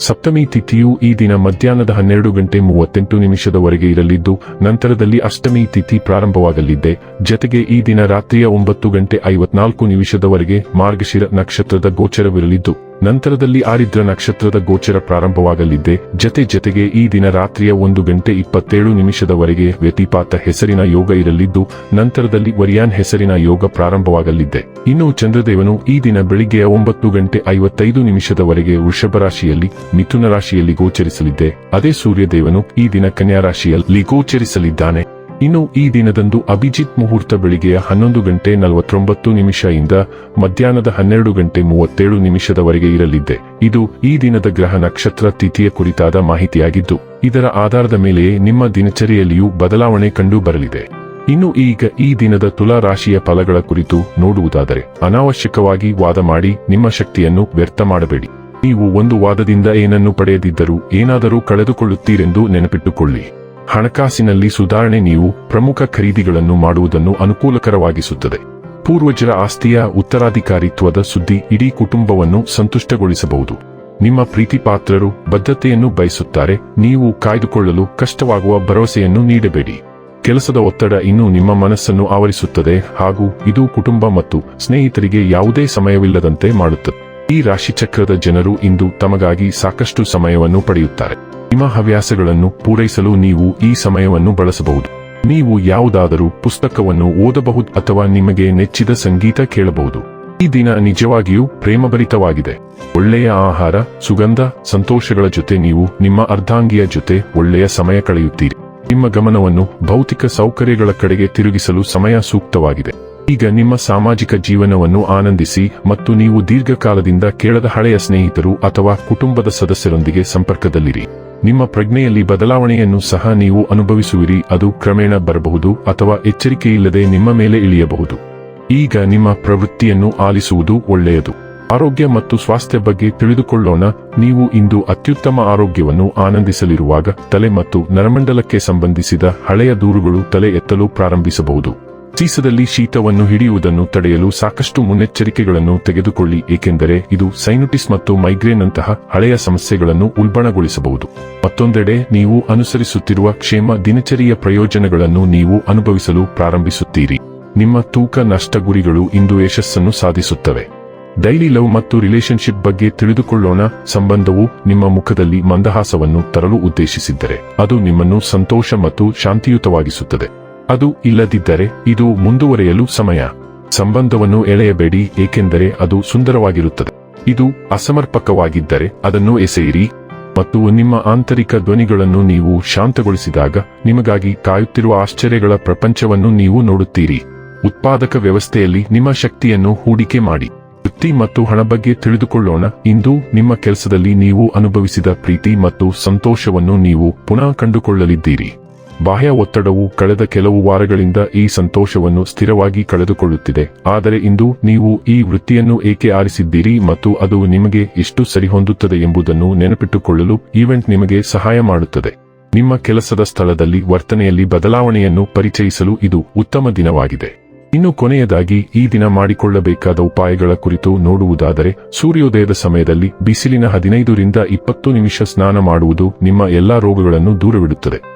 ಸಪ್ತಮಿ ತಿಥಿಯು ಈ ದಿನ ಮಧ್ಯಾಹ್ನದ ಹನ್ನೆರಡು ಗಂಟೆ ಮೂವತ್ತೆಂಟು ನಿಮಿಷದವರೆಗೆ ಇರಲಿದ್ದು, ನಂತರದಲ್ಲಿ ಅಷ್ಟಮಿ ತಿಥಿ ಪ್ರಾರಂಭವಾಗಲಿದೆ. ಜತೆಗೆ ಈ ದಿನ ರಾತ್ರಿಯ ಒಂಬತ್ತು ಗಂಟೆ ಐವತ್ನಾಲ್ಕು ನಿಮಿಷದವರೆಗೆ ಮಾರ್ಗಶಿರ ನಕ್ಷತ್ರದ ಗೋಚರವಿರಲಿದ್ದು ನಂತರದಲ್ಲಿ ಆರಿದ್ರ ನಕ್ಷತ್ರದ ಗೋಚರ ಪ್ರಾರಂಭವಾಗಲಿದ್ದೆ. ಜತೆ ಜತೆಗೆ ಈ ದಿನ ರಾತ್ರಿಯ ಒಂದು ಗಂಟೆ ಇಪ್ಪತ್ತೇಳು ನಿಮಿಷದವರೆಗೆ ವ್ಯತಿಪಾತ ಹೆಸರಿನ ಯೋಗ ಇರಲಿದ್ದು, ನಂತರದಲ್ಲಿ ವರಿಯಾನ್ ಹೆಸರಿನ ಯೋಗ ಪ್ರಾರಂಭವಾಗಲಿದ್ದೆ. ಇನ್ನು ಚಂದ್ರದೇವನು ಈ ದಿನ ಬೆಳಿಗ್ಗೆಯ ಒಂಬತ್ತು ಗಂಟೆ ಐವತ್ತೈದು ನಿಮಿಷದವರೆಗೆ ವೃಷಭ ರಾಶಿಯಲ್ಲಿ, ಮಿಥುನ ರಾಶಿಯಲ್ಲಿ ಗೋಚರಿಸಲಿದ್ದೆ. ಅದೇ ಸೂರ್ಯದೇವನು ಈ ದಿನ ಕನ್ಯಾ ರಾಶಿಯಲ್ಲಿ ಗೋಚರಿಸಲಿದ್ದಾನೆ. ಇನ್ನು ಈ ದಿನದಂದು ಅಭಿಜಿತ್ ಮುಹೂರ್ತ ಬೆಳಿಗ್ಗೆಯ ಹನ್ನೊಂದು ಗಂಟೆ ನಲವತ್ತೊಂಬತ್ತು ಇಂದ ಮಧ್ಯಾಹ್ನದ ಹನ್ನೆರಡು ಗಂಟೆ ಮೂವತ್ತೇಳು ನಿಮಿಷದವರೆಗೆ ಇರಲಿದೆ ಇದು ಈ ದಿನದ ಗ್ರಹ ನಕ್ಷತ್ರ ತಿಥಿಯ ಕುರಿತಾದ ಮಾಹಿತಿಯಾಗಿದ್ದು, ಇದರ ಆಧಾರದ ಮೇಲೆಯೇ ನಿಮ್ಮ ದಿನಚರಿಯಲ್ಲಿಯೂ ಬದಲಾವಣೆ ಕಂಡು ಬರಲಿದೆ. ಇನ್ನು ಈಗ ಈ ದಿನದ ತುಲಾ ರಾಶಿಯ ಫಲಗಳ ಕುರಿತು ನೋಡುವುದಾದರೆ, ಅನಾವಶ್ಯಕವಾಗಿ ವಾದ ಮಾಡಿ ನಿಮ್ಮ ಶಕ್ತಿಯನ್ನು ವ್ಯರ್ಥ ಮಾಡಬೇಡಿ. ನೀವು ಒಂದು ವಾದದಿಂದ ಏನನ್ನು ಪಡೆಯದಿದ್ದರೂ ಏನಾದರೂ ಕಳೆದುಕೊಳ್ಳುತ್ತೀರೆಂದು ನೆನಪಿಟ್ಟುಕೊಳ್ಳಿ. ಹಣಕಾಸಿನಲ್ಲಿ ಸುಧಾರಣೆ ನೀವು ಪ್ರಮುಖ ಖರೀದಿಗಳನ್ನು ಮಾಡುವುದನ್ನು ಅನುಕೂಲಕರವಾಗಿಸುತ್ತದೆ. ಪೂರ್ವಜರ ಆಸ್ತಿಯ ಉತ್ತರಾಧಿಕಾರಿತ್ವದ ಸುದ್ದಿ ಇಡೀ ಕುಟುಂಬವನ್ನು ಸಂತುಷ್ಟಗೊಳಿಸಬಹುದು. ನಿಮ್ಮ ಪ್ರೀತಿಪಾತ್ರರು ಬದ್ಧತೆಯನ್ನು ಬಯಸುತ್ತಾರೆ, ನೀವು ಕಾಯ್ದುಕೊಳ್ಳಲು ಕಷ್ಟವಾಗುವ ಭರವಸೆಯನ್ನು ನೀಡಬೇಡಿ. ಕೆಲಸದ ಒತ್ತಡ ಇನ್ನೂ ನಿಮ್ಮ ಮನಸ್ಸನ್ನು ಆವರಿಸುತ್ತದೆ ಹಾಗೂ ಇದು ಕುಟುಂಬ ಮತ್ತು ಸ್ನೇಹಿತರಿಗೆ ಯಾವುದೇ ಸಮಯವಿಲ್ಲದಂತೆ ಮಾಡುತ್ತದೆ. ಈ ರಾಶಿಚಕ್ರದ ಜನರು ಇಂದು ತಮಗಾಗಿ ಸಾಕಷ್ಟು ಸಮಯವನ್ನು ಪಡೆಯುತ್ತಾರೆ. ನಿಮ್ಮ ಹವ್ಯಾಸಗಳನ್ನು ಪೂರೈಸಲು ನೀವು ಈ ಸಮಯವನ್ನು ಬಳಸಬಹುದು. ನೀವು ಯಾವುದಾದರೂ ಪುಸ್ತಕವನ್ನು ಓದಬಹುದು ಅಥವಾ ನಿಮಗೆ ನೆಚ್ಚಿದ ಸಂಗೀತ ಕೇಳಬಹುದು. ಈ ದಿನ ನಿಜವಾಗಿಯೂ ಪ್ರೇಮಭರಿತವಾಗಿದೆ. ಒಳ್ಳೆಯ ಆಹಾರ, ಸುಗಂಧ, ಸಂತೋಷಗಳ ಜೊತೆ ನೀವು ನಿಮ್ಮ ಅರ್ಧಾಂಗಿಯ ಜೊತೆ ಒಳ್ಳೆಯ ಸಮಯ ಕಳೆಯುತ್ತೀರಿ. ನಿಮ್ಮ ಗಮನವನ್ನು ಭೌತಿಕ ಸೌಕರ್ಯಗಳ ಕಡೆಗೆ ತಿರುಗಿಸಲು ಸಮಯ ಸೂಕ್ತವಾಗಿದೆ. ಈಗ ನಿಮ್ಮ ಸಾಮಾಜಿಕ ಜೀವನವನ್ನು ಆನಂದಿಸಿ ಮತ್ತು ನೀವು ದೀರ್ಘಕಾಲದಿಂದ ಕೇಳದ ಹಳೆಯ ಸ್ನೇಹಿತರು ಅಥವಾ ಕುಟುಂಬದ ಸದಸ್ಯರೊಂದಿಗೆ ಸಂಪರ್ಕದಲ್ಲಿರಿ. ನಿಮ್ಮ ಪ್ರಜ್ಞೆಯಲ್ಲಿ ಬದಲಾವಣೆಯನ್ನು ಸಹ ನೀವು ಅನುಭವಿಸುವಿರಿ, ಅದು ಕ್ರಮೇಣ ಬರಬಹುದು ಅಥವಾ ಎಚ್ಚರಿಕೆಯಿಲ್ಲದೆ ನಿಮ್ಮ ಮೇಲೆ ಇಳಿಯಬಹುದು. ಈಗ ನಿಮ್ಮ ಪ್ರವೃತ್ತಿಯನ್ನು ಆಲಿಸುವುದು ಒಳ್ಳೆಯದು. ಆರೋಗ್ಯ ಮತ್ತು ಸ್ವಾಸ್ಥ್ಯ ಬಗ್ಗೆ ತಿಳಿದುಕೊಳ್ಳೋಣ. ನೀವು ಇಂದು ಅತ್ಯುತ್ತಮ ಆರೋಗ್ಯವನ್ನು ಆನಂದಿಸಲಿರುವಾಗ ತಲೆ ಮತ್ತು ನರಮಂಡಲಕ್ಕೆ ಸಂಬಂಧಿಸಿದ ಹಳೆಯ ದೂರುಗಳು ತಲೆ ಎತ್ತಲು ಪ್ರಾರಂಭಿಸಬಹುದು. ಸೀಸದಲ್ಲಿ ಶೀತವನ್ನು ಹಿಡಿಯುವುದನ್ನು ತಡೆಯಲು ಸಾಕಷ್ಟು ಮುನ್ನೆಚ್ಚರಿಕೆಗಳನ್ನು ತೆಗೆದುಕೊಳ್ಳಿ, ಏಕೆಂದರೆ ಇದು ಸೈನುಟಿಸ್ ಮತ್ತು ಮೈಗ್ರೇನ್ ಅಂತಹ ಹಳೆಯ ಸಮಸ್ಯೆಗಳನ್ನು ಉಲ್ಬಣಗೊಳಿಸಬಹುದು. ಮತ್ತೊಂದೆಡೆ, ನೀವು ಅನುಸರಿಸುತ್ತಿರುವ ಕ್ಷೇಮ ದಿನಚರಿಯ ಪ್ರಯೋಜನಗಳನ್ನು ನೀವು ಅನುಭವಿಸಲು ಪ್ರಾರಂಭಿಸುತ್ತೀರಿ. ನಿಮ್ಮ ತೂಕ ನಷ್ಟ ಗುರಿಗಳು ಇಂದು ಯಶಸ್ಸನ್ನು ಸಾಧಿಸುತ್ತವೆ. ಡೈಲಿ ಲವ್ ಮತ್ತು ರಿಲೇಶನ್ಶಿಪ್ ಬಗ್ಗೆ ತಿಳಿದುಕೊಳ್ಳೋಣ. ಸಂಬಂಧವು ನಿಮ್ಮ ಮುಖದಲ್ಲಿ ಮಂದಹಾಸವನ್ನು ತರಲು ಉದ್ದೇಶಿಸಿದ್ದರೆ, ಅದು ನಿಮ್ಮನ್ನು ಸಂತೋಷ ಮತ್ತು ಶಾಂತಿಯುತವಾಗಿಸುತ್ತದೆ. ಅದು ಇಲ್ಲದಿದ್ದರೆ ಇದು ಮುಂದುವರೆಯಲು ಸಮಯ. ಸಂಬಂಧವನ್ನು ಎಳೆಯಬೇಡಿ, ಏಕೆಂದರೆ ಅದು ಸುಂದರವಾಗಿರುತ್ತದೆ. ಇದು ಅಸಮರ್ಪಕವಾಗಿದ್ದರೆ ಅದನ್ನು ಎಸೆಯಿರಿ. ಮತ್ತು ನಿಮ್ಮ ಆಂತರಿಕ ಧ್ವನಿಗಳನ್ನು ನೀವು ಶಾಂತಗೊಳಿಸಿದಾಗ ನಿಮಗಾಗಿ ಕಾಯುತ್ತಿರುವ ಆಶ್ಚರ್ಯಗಳ ಪ್ರಪಂಚವನ್ನು ನೀವು ನೋಡುತ್ತೀರಿ. ಉತ್ಪಾದಕ ವ್ಯವಸ್ಥೆಯಲ್ಲಿ ನಿಮ್ಮ ಶಕ್ತಿಯನ್ನು ಹೂಡಿಕೆ ಮಾಡಿ. ವೃತ್ತಿ ಮತ್ತು ಹಣ ಬಗ್ಗೆ ತಿಳಿದುಕೊಳ್ಳೋಣ. ಇಂದು ನಿಮ್ಮ ಕೆಲಸದಲ್ಲಿ ನೀವು ಅನುಭವಿಸಿದ ಪ್ರೀತಿ ಮತ್ತು ಸಂತೋಷವನ್ನು ನೀವು ಪುನಃ ಕಂಡುಕೊಳ್ಳಲಿದ್ದೀರಿ. ಬಾಹ್ಯ ಒತ್ತಡವು ಕಳೆದ ಕೆಲವು ವಾರಗಳಿಂದ ಈ ಸಂತೋಷವನ್ನು ಸ್ಥಿರವಾಗಿ ಕಳೆದುಕೊಳ್ಳುತ್ತಿದೆ. ಆದರೆ ಇಂದು ನೀವು ಈ ವೃತ್ತಿಯನ್ನು ಏಕೆ ಆರಿಸಿದ್ದೀರಿ ಮತ್ತು ಅದು ನಿಮಗೆ ಎಷ್ಟು ಸರಿಹೊಂದುತ್ತದೆ ಎಂಬುದನ್ನು ನೆನಪಿಟ್ಟುಕೊಳ್ಳಲು ಈವೆಂಟ್ ನಿಮಗೆ ಸಹಾಯ ಮಾಡುತ್ತದೆ. ನಿಮ್ಮ ಕೆಲಸದ ಸ್ಥಳದಲ್ಲಿ ವರ್ತನೆಯಲ್ಲಿ ಬದಲಾವಣೆಯನ್ನು ಪರಿಚಯಿಸಲು ಇದು ಉತ್ತಮ ದಿನವಾಗಿದೆ. ಇನ್ನು ಕೊನೆಯದಾಗಿ, ಈ ದಿನ ಮಾಡಿಕೊಳ್ಳಬೇಕಾದ ಉಪಾಯಗಳ ಕುರಿತು ನೋಡುವುದಾದರೆ, ಸೂರ್ಯೋದಯದ ಸಮಯದಲ್ಲಿ ಬಿಸಿಲಿನ ಹದಿನೈದರಿಂದ ಇಪ್ಪತ್ತು ನಿಮಿಷ ಸ್ನಾನ ಮಾಡುವುದು ನಿಮ್ಮ ಎಲ್ಲಾ ರೋಗಗಳನ್ನು ದೂರವಿಡುತ್ತದೆ.